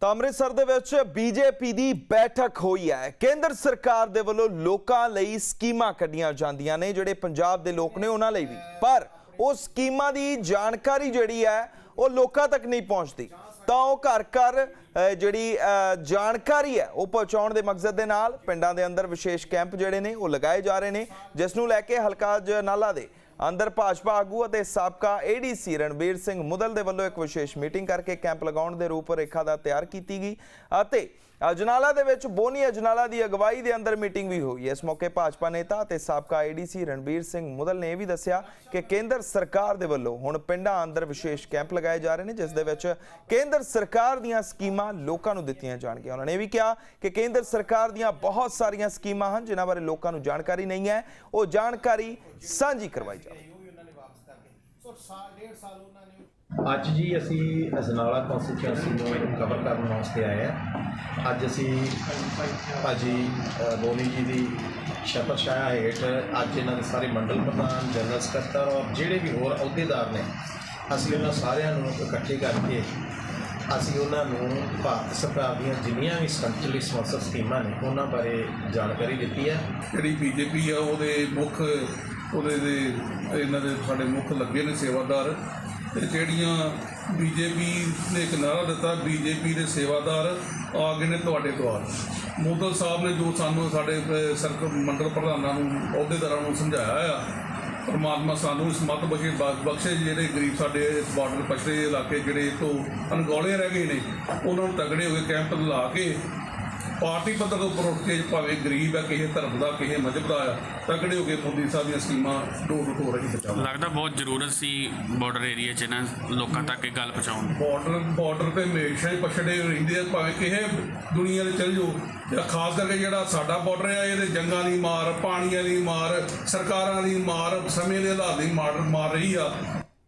ਤਾਂ ਅੰਮ੍ਰਿਤਸਰ ਦੇ ਵਿੱਚ ਬੀਜੇਪੀ ਦੀ ਬੈਠਕ ਹੋਈ ਹੈ। ਕੇਂਦਰ ਸਰਕਾਰ ਦੇ ਵੱਲੋਂ ਲੋਕਾਂ ਲਈ ਸਕੀਮਾਂ ਕੱਢੀਆਂ ਜਾਂਦੀਆਂ ਨੇ, ਜਿਹੜੇ ਪੰਜਾਬ ਦੇ ਲੋਕ ਨੇ ਉਹਨਾਂ ਲਈ ਵੀ। ਪਰ ਉਹ ਸਕੀਮਾਂ ਦੀ ਜਾਣਕਾਰੀ ਜਿਹੜੀ ਹੈ, ਉਹ ਲੋਕਾਂ ਤੱਕ ਨਹੀਂ ਪਹੁੰਚਦੀ। ਤਾਂ ਉਹ ਘਰ ਘਰ ਜਿਹੜੀ ਜਾਣਕਾਰੀ ਹੈ, ਉਹ ਪਹੁੰਚਾਉਣ ਦੇ ਮਕਸਦ ਦੇ ਨਾਲ ਪਿੰਡਾਂ ਦੇ ਅੰਦਰ ਵਿਸ਼ੇਸ਼ ਕੈਂਪ ਜਿਹੜੇ ਨੇ, ਉਹ ਲਗਾਏ ਜਾ ਰਹੇ ਨੇ, ਜਿਸ ਨੂੰ ਲੈ ਕੇ ਹਲਕਾ ਜਨਾਲਾ ਦੇ ਅੰਦਰ ਭਾਜਪਾ ਆਗੂ ਅਤੇ ਸਾਬਕਾ ਏਡੀਸੀ ਰਣਬੀਰ ਸਿੰਘ ਮੁਦਲ ਦੇ ਵੱਲੋਂ ਇੱਕ ਵਿਸ਼ੇਸ਼ ਮੀਟਿੰਗ ਕਰਕੇ ਕੈਂਪ ਲਗਾਉਣ ਦੇ ਰੂਪ ਰੇਖਾ ਦਾ ਤਿਆਰ ਕੀਤੀ ਗਈ ਅਤੇ ਅਜਨਾਲਾ ਦੇ ਵਿੱਚ ਬੋਨੀ ਅਜਨਾਲਾ ਦੀ ਅਗਵਾਈ ਦੇ ਅੰਦਰ ਮੀਟਿੰਗ ਵੀ ਹੋਈ। ਇਸ ਮੌਕੇ ਭਾਜਪਾ ਨੇਤਾ ਅਤੇ ਸਾਬਕਾ ਏਡੀਸੀ ਰਣਬੀਰ ਸਿੰਘ ਮੁਦਲ ਨੇ ਇਹ ਵੀ ਦੱਸਿਆ ਕਿ ਕੇਂਦਰ ਸਰਕਾਰ ਦੇ ਵੱਲੋਂ ਹੁਣ ਪਿੰਡਾਂ ਅੰਦਰ ਵਿਸ਼ੇਸ਼ ਕੈਂਪ ਲਗਾਏ ਜਾ ਰਹੇ ਨੇ, ਜਿਸ ਦੇ ਵਿੱਚ ਕੇਂਦਰ ਸਰਕਾਰ ਦੀਆਂ ਸਕੀਮਾਂ ਲੋਕਾਂ ਨੂੰ ਦਿੱਤੀਆਂ ਜਾਣਗੀਆਂ। ਉਹਨਾਂ ਨੇ ਇਹ ਵੀ ਕਿਹਾ ਕਿ ਕੇਂਦਰ ਸਰਕਾਰ ਦੀਆਂ ਬਹੁਤ ਸਾਰੀਆਂ ਸਕੀਮਾਂ ਹਨ, ਜਿਨ੍ਹਾਂ ਬਾਰੇ ਲੋਕਾਂ ਨੂੰ ਜਾਣਕਾਰੀ ਨਹੀਂ ਹੈ। ਉਹ ਜਾਣਕਾਰੀ ਸਾਂਝੀ ਕਰਵਾਈ ਅੱਜ ਜੀ ਅਸੀਂ ਅਜਨਾਲਾ ਕਨਸਟੀਚੁਐਂਸੀ ਨੂੰ ਕਵਰ ਕਰਨ ਵਾਸਤੇ ਆਏ ਹਾਂ। ਅੱਜ ਅਸੀਂ ਭਾਜੀ ਬੋਨੀ ਜੀ ਦੀ ਸ਼ਪਥ ਛਾਇਆ ਹੇਠ ਅੱਜ ਇਹਨਾਂ ਦੇ ਸਾਰੇ ਮੰਡਲ ਪ੍ਰਧਾਨ ਜਨਰਲ ਸਕੱਤਰ ਔਰ ਜਿਹੜੇ ਵੀ ਹੋਰ ਅਹੁਦੇਦਾਰ ਨੇ ਅਸੀਂ ਉਹਨਾਂ ਸਾਰਿਆਂ ਨੂੰ ਇਕੱਠੇ ਕਰਕੇ ਅਸੀਂ ਉਹਨਾਂ ਨੂੰ ਭਾਰਤ ਸਰਕਾਰ ਦੀਆਂ ਜਿੰਨੀਆਂ ਵੀ ਸੰਚਲਿਤ ਸਪਾਂਸਰ ਸਕੀਮਾਂ ਨੇ ਉਹਨਾਂ ਬਾਰੇ ਜਾਣਕਾਰੀ ਦਿੱਤੀ ਹੈ। ਜਿਹੜੀ ਬੀਜੇਪੀ ਆ ਉਹਦੇ ਮੁੱਖ ਉਹਦੇ ਦੇ ਇਹਨਾਂ ਦੇ ਸਾਡੇ ਮੁੱਖ ਲੱਗੇ ਨੇ ਸੇਵਾਦਾਰ ਤੇ ਜਿਹੜੀਆਂ ਬੀਜੇਪੀ ਨੇ ਇੱਕ ਨਾਰਾ ਦਿੱਤਾ ਬੀਜੇਪੀ ਦੇ ਸੇਵਾਦਾਰ ਆ ਗਏ ਨੇ ਤੁਹਾਡੇ ਦੁਆਰ ਮੋਦਲ ਸਾਹਿਬ ਨੇ ਜੋ ਸਾਨੂੰ ਸਾਡੇ ਅਹ, ਸਰਕ ਮੰਡਲ ਪ੍ਰਧਾਨਾਂ ਨੂੰ ਅਹੁਦੇਦਾਰਾਂ ਨੂੰ ਸਮਝਾਇਆ ਆ ਪਰਮਾਤਮਾ ਸਾਨੂੰ ਇਸ ਮਤ ਬਖਸ਼ੇ ਬਖਸ਼ੇ ਜਿਹੜੇ ਗਰੀਬ ਸਾਡੇ ਇਸ ਬਾਰਡਰ ਪਛੜੇ ਇਲਾਕੇ ਜਿਹੜੇ ਤੋਂ ਅਣਗੌਲੇ ਰਹਿ ਗਏ ਨੇ ਉਹਨਾਂ ਨੂੰ ਤਗੜੇ ਹੋ ਕੇ ਕੈਂਪ ਲਾ ਕੇ ਪਾਰਟੀ ਪੱਧਰ ਤੋਂ ਉੱਪਰ ਉੱਠ ਕੇ ਭਾਵੇਂ ਗਰੀਬ ਹੈ ਕਿਸੇ ਧਰਮ ਦਾ ਕਿਸੇ ਮਜ਼ਹਬ ਦਾ ਆ ਤਕੜੇ ਹੋ ਕੇ ਮੋਦੀ ਸਾਹਿਬ ਦੀਆਂ ਸਕੀਮਾਂ ਡੋਰ ਟੂ ਡੋਰ ਹੀ ਪਹੁੰਚਾਉਣ ਲੱਗਦਾ ਬਹੁਤ ਜ਼ਰੂਰਤ ਸੀ ਬਾਰਡਰ ਏਰੀਆ 'ਚ ਨਾ ਲੋਕਾਂ ਤੱਕ ਇਹ ਗੱਲ ਪਹੁੰਚਾਉਣ। ਬਾਰਡਰ ਬਾਰਡਰ ਤੇ ਹਮੇਸ਼ਾ ਹੀ ਪਛੜੇ ਰਹਿੰਦੇ ਆ ਭਾਵੇਂ ਕਿਸੇ ਦੁਨੀਆ ਦੇ ਚਲ ਜਾਓ। ਜਾਂ ਖਾਸ ਕਰਕੇ ਜਿਹੜਾ ਸਾਡਾ ਬਾਰਡਰ ਆ ਇਹਦੇ ਜੰਗਾਂ ਦੀ ਮਾਰ ਪਾਣੀਆਂ ਦੀ ਮਾਰ ਸਰਕਾਰਾਂ ਦੀ ਮਾਰ ਸਮੇਂ ਦੇ ਹਾਲਾਤ ਦੀ ਮਾਰ ਮਾਰ ਰਹੀ ਆ।